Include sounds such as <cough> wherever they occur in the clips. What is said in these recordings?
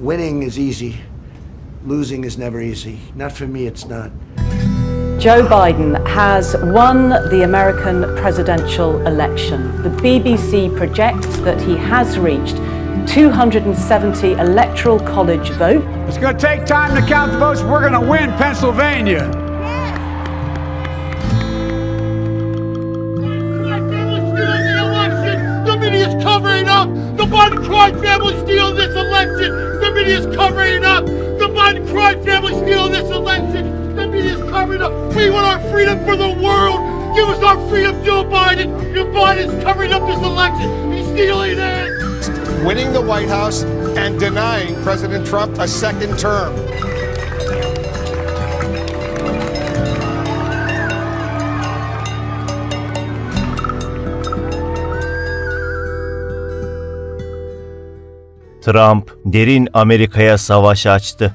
winning is easy, losing is never easy. Not for me, it's not. Joe Biden has won the American presidential election. The BBC projects that he has reached 270 electoral college votes. It's going to take time to count the votes. We're going to win Pennsylvania. the election. The media is covering up. The Biden crime family stealing this election. Media is covering up. The Biden crime family stealing this election. The media is covering up. We want our freedom for the world. Give us our freedom, Joe Biden. Joe Biden's covering up this election. He's stealing it. winning the White House and denying President Trump a second term. Trump derin Amerika'ya savaş açtı.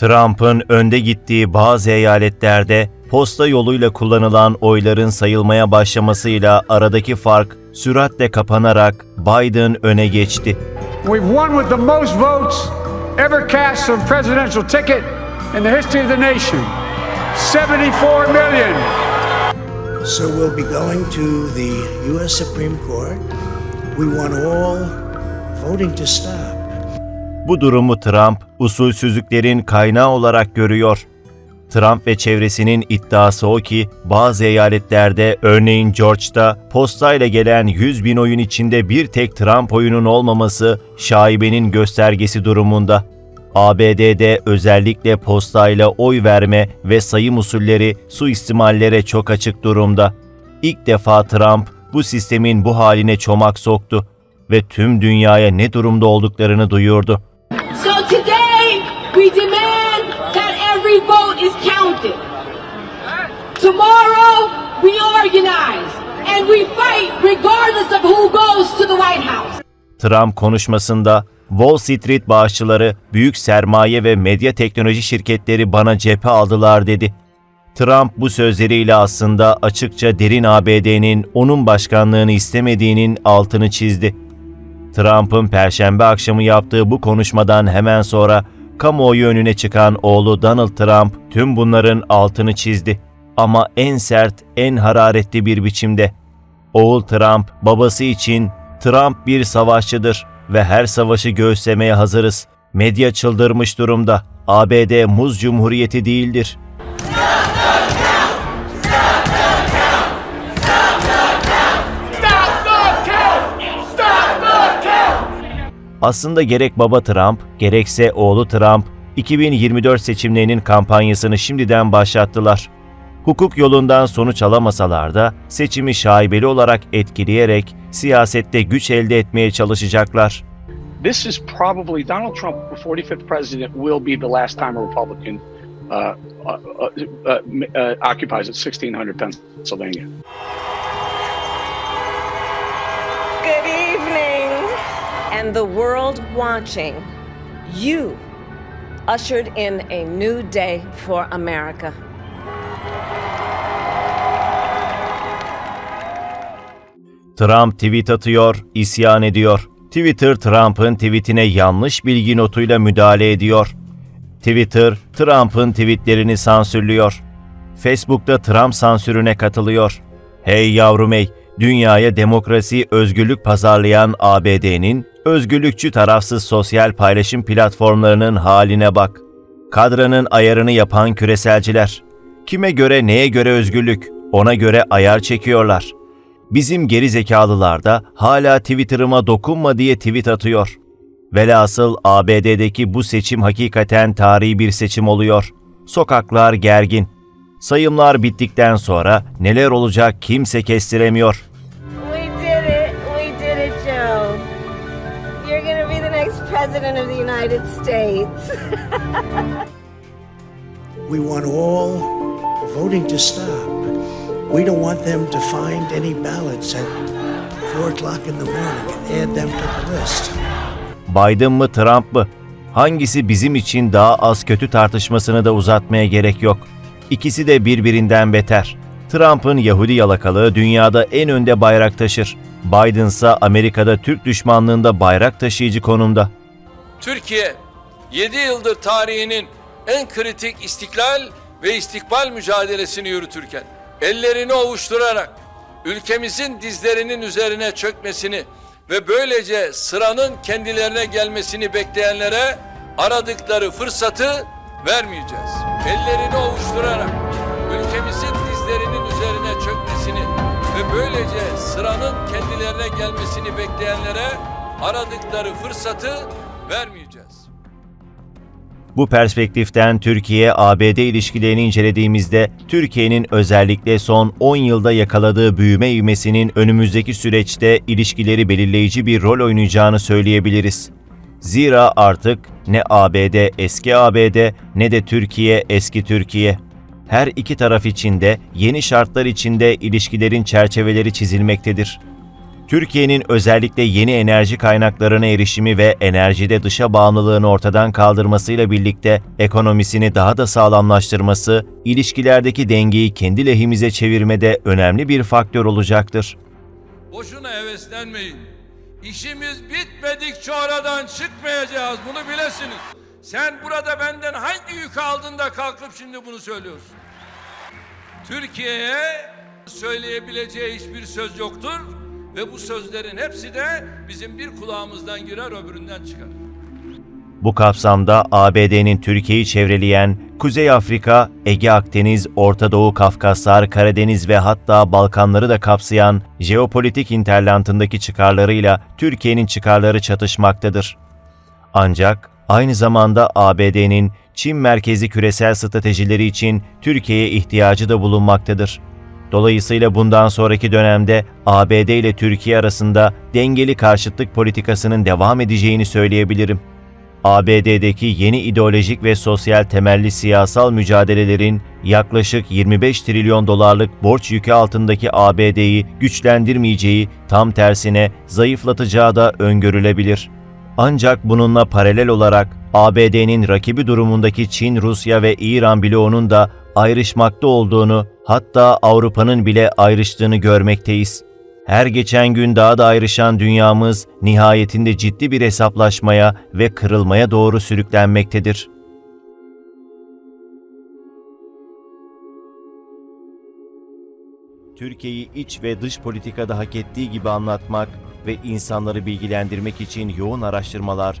Trump'ın önde gittiği bazı eyaletlerde posta yoluyla kullanılan oyların sayılmaya başlamasıyla aradaki fark süratle kapanarak Biden öne geçti. We've won with the most votes ever cast on presidential ticket in the history of the nation 74 million. So we'll be going to the U.S. Supreme Court. We want all voting to stop. Bu durumu Trump usulsüzlüklerin kaynağı olarak görüyor. Trump ve çevresinin iddiası o ki bazı eyaletlerde örneğin George'da postayla gelen 100 bin oyun içinde bir tek Trump oyunun olmaması şaibenin göstergesi durumunda. ABD'de özellikle postayla oy verme ve sayım usulleri suistimallere çok açık durumda. İlk defa Trump bu sistemin bu haline çomak soktu ve tüm dünyaya ne durumda olduklarını duyurdu. We demand that every vote is counted. Tomorrow, we organize and we fight regardless of who goes to the White House. Trump konuşmasında Wall Street bağışçıları, büyük sermaye ve medya teknoloji şirketleri bana cephe aldılar dedi. Trump bu sözleriyle aslında açıkça derin ABD'nin onun başkanlığını istemediğinin altını çizdi. Trump'ın perşembe akşamı yaptığı bu konuşmadan hemen sonra kamuoyu önüne çıkan oğlu Donald Trump tüm bunların altını çizdi. Ama en sert, en hararetli bir biçimde. Oğul Trump babası için Trump bir savaşçıdır ve her savaşı göğüslemeye hazırız. Medya çıldırmış durumda. ABD muz cumhuriyeti değildir. Aslında gerek baba Trump, gerekse oğlu Trump 2024 seçimlerinin kampanyasını şimdiden başlattılar. Hukuk yolundan sonuç alamasalar da seçimi şaibeli olarak etkileyerek siyasette güç elde etmeye çalışacaklar. this is probably Donald Trump, the 45th president, will be the last time a Republican uh, uh, uh, uh, occupies at 1600 Pennsylvania. And the world watching, you ushered in a new day for America. Trump tweet atıyor, isyan ediyor. Twitter Trump'ın tweetine yanlış bilgi notuyla müdahale ediyor. Twitter Trump'ın tweetlerini sansürlüyor. Facebook'ta Trump sansürüne katılıyor. Hey yavrum hey, dünyaya demokrasi, özgürlük pazarlayan ABD'nin özgürlükçü tarafsız sosyal paylaşım platformlarının haline bak. Kadranın ayarını yapan küreselciler. Kime göre neye göre özgürlük, ona göre ayar çekiyorlar. Bizim geri zekalılar da hala Twitter'ıma dokunma diye tweet atıyor. Velhasıl ABD'deki bu seçim hakikaten tarihi bir seçim oluyor. Sokaklar gergin. Sayımlar bittikten sonra neler olacak kimse kestiremiyor. United States. <laughs> We want all voting to stop. We don't want them to find any ballots at 4 o'clock in the morning and add them to the list. Biden mı Trump mı? Hangisi bizim için daha az kötü tartışmasını da uzatmaya gerek yok. İkisi de birbirinden beter. Trump'ın Yahudi yalakalığı dünyada en önde bayrak taşır. Biden ise Amerika'da Türk düşmanlığında bayrak taşıyıcı konumda. Türkiye 7 yıldır tarihinin en kritik istiklal ve istikbal mücadelesini yürütürken ellerini ovuşturarak ülkemizin dizlerinin üzerine çökmesini ve böylece sıranın kendilerine gelmesini bekleyenlere aradıkları fırsatı vermeyeceğiz. Ellerini ovuşturarak ülkemizin dizlerinin üzerine çökmesini ve böylece sıranın kendilerine gelmesini bekleyenlere aradıkları fırsatı vermeyeceğiz. Bu perspektiften Türkiye-ABD ilişkilerini incelediğimizde Türkiye'nin özellikle son 10 yılda yakaladığı büyüme ivmesinin önümüzdeki süreçte ilişkileri belirleyici bir rol oynayacağını söyleyebiliriz. Zira artık ne ABD eski ABD ne de Türkiye eski Türkiye. Her iki taraf için de yeni şartlar içinde ilişkilerin çerçeveleri çizilmektedir. Türkiye'nin özellikle yeni enerji kaynaklarına erişimi ve enerjide dışa bağımlılığını ortadan kaldırmasıyla birlikte ekonomisini daha da sağlamlaştırması, ilişkilerdeki dengeyi kendi lehimize çevirmede önemli bir faktör olacaktır. Boşuna heveslenmeyin. İşimiz bitmedikçe oradan çıkmayacağız. Bunu bilesiniz. Sen burada benden hangi yükü aldın da kalkıp şimdi bunu söylüyorsun? Türkiye'ye söyleyebileceği hiçbir söz yoktur ve bu sözlerin hepsi de bizim bir kulağımızdan girer öbüründen çıkar. Bu kapsamda ABD'nin Türkiye'yi çevreleyen Kuzey Afrika, Ege Akdeniz, Orta Doğu Kafkaslar, Karadeniz ve hatta Balkanları da kapsayan jeopolitik interlantındaki çıkarlarıyla Türkiye'nin çıkarları çatışmaktadır. Ancak aynı zamanda ABD'nin Çin merkezi küresel stratejileri için Türkiye'ye ihtiyacı da bulunmaktadır. Dolayısıyla bundan sonraki dönemde ABD ile Türkiye arasında dengeli karşıtlık politikasının devam edeceğini söyleyebilirim. ABD'deki yeni ideolojik ve sosyal temelli siyasal mücadelelerin yaklaşık 25 trilyon dolarlık borç yükü altındaki ABD'yi güçlendirmeyeceği, tam tersine zayıflatacağı da öngörülebilir. Ancak bununla paralel olarak ABD'nin rakibi durumundaki Çin, Rusya ve İran bloğunun da ayrışmakta olduğunu, hatta Avrupa'nın bile ayrıştığını görmekteyiz. Her geçen gün daha da ayrışan dünyamız nihayetinde ciddi bir hesaplaşmaya ve kırılmaya doğru sürüklenmektedir. Türkiye'yi iç ve dış politikada hak ettiği gibi anlatmak ve insanları bilgilendirmek için yoğun araştırmalar